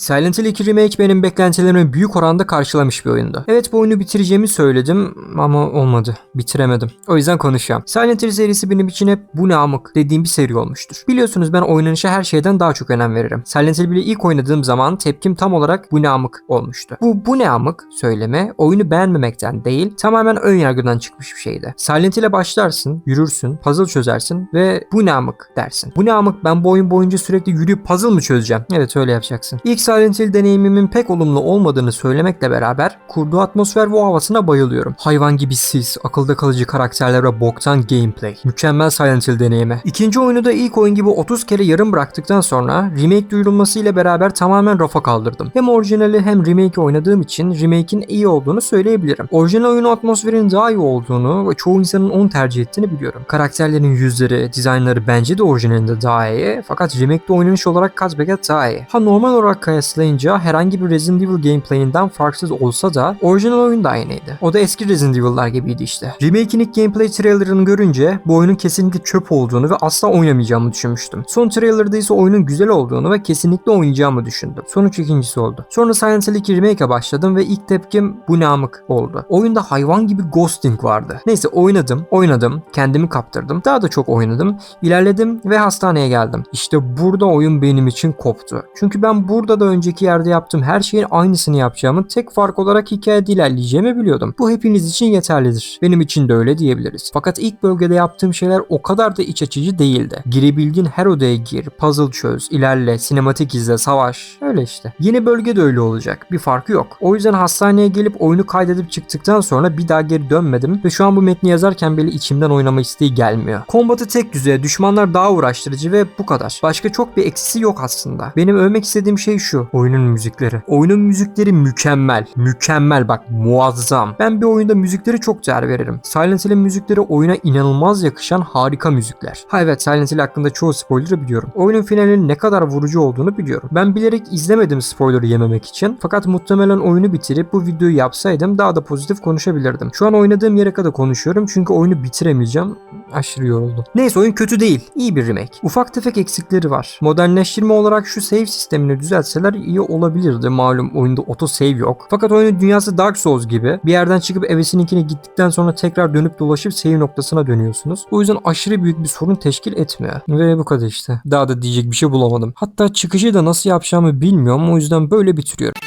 Silent Hill 2 Remake benim beklentilerimi büyük oranda karşılamış bir oyundu. Evet bu oyunu bitireceğimi söyledim ama olmadı. Bitiremedim. O yüzden konuşacağım. Silent Hill serisi benim için hep bu ne amık dediğim bir seri olmuştur. Biliyorsunuz ben oynanışa her şeyden daha çok önem veririm. Silent Hill 1'i ilk oynadığım zaman tepkim tam olarak bu ne amık olmuştu. Bu bu ne amık söyleme oyunu beğenmemekten değil tamamen ön yargıdan çıkmış bir şeydi. Silent Hill'e başlarsın, yürürsün, puzzle çözersin ve bu ne amık dersin. Bu ne amık ben bu oyun boyunca sürekli yürüyüp puzzle mı çözeceğim? Evet öyle yapacaksın. İlk Silent Hill deneyimimin pek olumlu olmadığını söylemekle beraber kurduğu atmosfer ve havasına bayılıyorum. Hayvan gibi sis, akılda kalıcı karakterler ve boktan gameplay. Mükemmel Silent Hill deneyimi. İkinci oyunu da ilk oyun gibi 30 kere yarım bıraktıktan sonra remake duyurulmasıyla beraber tamamen rafa kaldırdım. Hem orijinali hem remake'i oynadığım için remake'in iyi olduğunu söyleyebilirim. Orijinal oyun atmosferinin daha iyi olduğunu ve çoğu insanın onu tercih ettiğini biliyorum. Karakterlerin yüzleri, dizaynları bence de orijinalinde daha iyi fakat remake'de oynanış olarak kat daha iyi. Ha normal olarak kıyaslayınca herhangi bir Resident Evil gameplayinden farksız olsa da orijinal oyun da aynıydı. O da eski Resident Evil'lar gibiydi işte. Remake'in ilk gameplay trailerını görünce bu oyunun kesinlikle çöp olduğunu ve asla oynamayacağımı düşünmüştüm. Son trailer'da ise oyunun güzel olduğunu ve kesinlikle oynayacağımı düşündüm. Sonuç ikincisi oldu. Sonra Silent Hill 2 Remake'e başladım ve ilk tepkim bu ne amık oldu. Oyunda hayvan gibi ghosting vardı. Neyse oynadım, oynadım, kendimi kaptırdım. Daha da çok oynadım, ilerledim ve hastaneye geldim. İşte burada oyun benim için koptu. Çünkü ben burada da önceki yerde yaptığım her şeyin aynısını yapacağımı tek fark olarak hikayede ilerleyeceğimi biliyordum. Bu hepiniz için yeterlidir. Benim için de öyle diyebiliriz. Fakat ilk bölgede yaptığım şeyler o kadar da iç açıcı değildi. Girebildiğin her odaya gir, puzzle çöz, ilerle, sinematik izle, savaş. Öyle işte. Yeni bölge de öyle olacak. Bir farkı yok. O yüzden hastaneye gelip oyunu kaydedip çıktıktan sonra bir daha geri dönmedim ve şu an bu metni yazarken bile içimden oynama isteği gelmiyor. Kombatı tek düzey, düşmanlar daha uğraştırıcı ve bu kadar. Başka çok bir eksisi yok aslında. Benim övmek istediğim şey şu. Oyunun müzikleri. Oyunun müzikleri mükemmel. Mükemmel bak muazzam. Ben bir oyunda müzikleri çok değer veririm. Silent Hill'in müzikleri oyuna inanılmaz yakışan harika müzikler. Ha evet Silent Hill hakkında çoğu spoiler'ı biliyorum. Oyunun finalinin ne kadar vurucu olduğunu biliyorum. Ben bilerek izlemedim spoiler'ı yememek için. Fakat muhtemelen oyunu bitirip bu videoyu yapsaydım daha da pozitif konuşabilirdim. Şu an oynadığım yere kadar konuşuyorum çünkü oyunu bitiremeyeceğim. Aşırı yoruldum. Neyse oyun kötü değil. İyi bir remake. Ufak tefek eksikleri var. Modernleştirme olarak şu save sistemini düzeltseler iyi olabilirdi. Malum oyunda auto save yok. Fakat oyunun dünyası Dark Souls gibi. Bir yerden çıkıp evesininkine gittikten sonra tekrar dönüp dolaşıp save noktasına dönüyorsunuz. O yüzden aşırı büyük bir sorun teşkil etmiyor. Ve bu kadar işte. Daha da diyecek bir şey bulamadım. Hatta çıkışı da nasıl yapacağımı bilmiyorum. O yüzden böyle bitiriyorum.